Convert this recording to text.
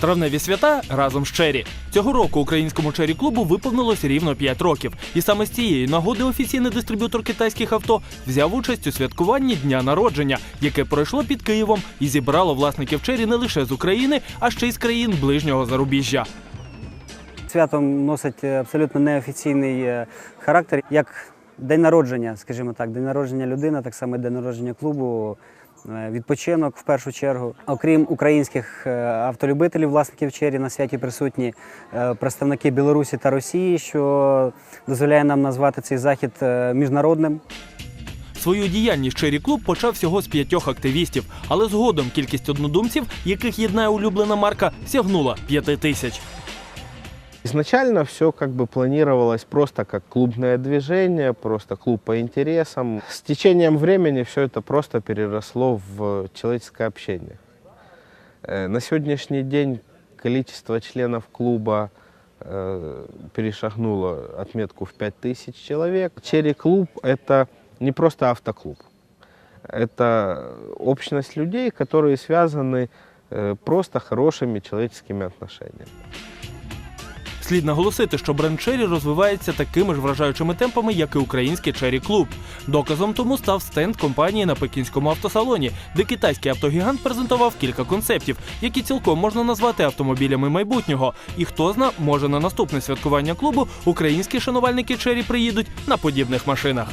Травневі свята разом з Чері. Цього року українському Чері клубу виповнилось рівно 5 років. І саме з цієї нагоди офіційний дистриб'ютор китайських авто взяв участь у святкуванні дня народження, яке пройшло під Києвом і зібрало власників Чері не лише з України, а ще й з країн ближнього зарубіжжя. Свято носить е, абсолютно неофіційний е, характер, як день народження, скажімо так, день народження людини, так само день народження клубу. Е, Відпочинок в першу чергу. Окрім українських е, автолюбителів, власників чері на святі присутні е, представники Білорусі та Росії, що дозволяє нам назвати цей захід міжнародним. Свою діяльність Чері Клуб почав всього з п'ятьох активістів, але згодом кількість однодумців, яких єднає улюблена марка, сягнула п'яти тисяч. Изначально все как бы планировалось просто как клубное движение, просто клуб по интересам. С течением времени все это просто переросло в человеческое общение. Э, На сегодняшний день количество членов клуба э, перешагнуло отметку в 5000 человек. Черри клуб это не просто автоклуб. Это общность людей, которые связаны э, просто хорошими человеческими отношениями. Слід наголосити, що бренд Чері розвивається такими ж вражаючими темпами, як і український Чері Клуб. Доказом тому став стенд компанії на пекінському автосалоні, де китайський автогігант презентував кілька концептів, які цілком можна назвати автомобілями майбутнього. І хто зна, може на наступне святкування клубу українські шанувальники Чері приїдуть на подібних машинах.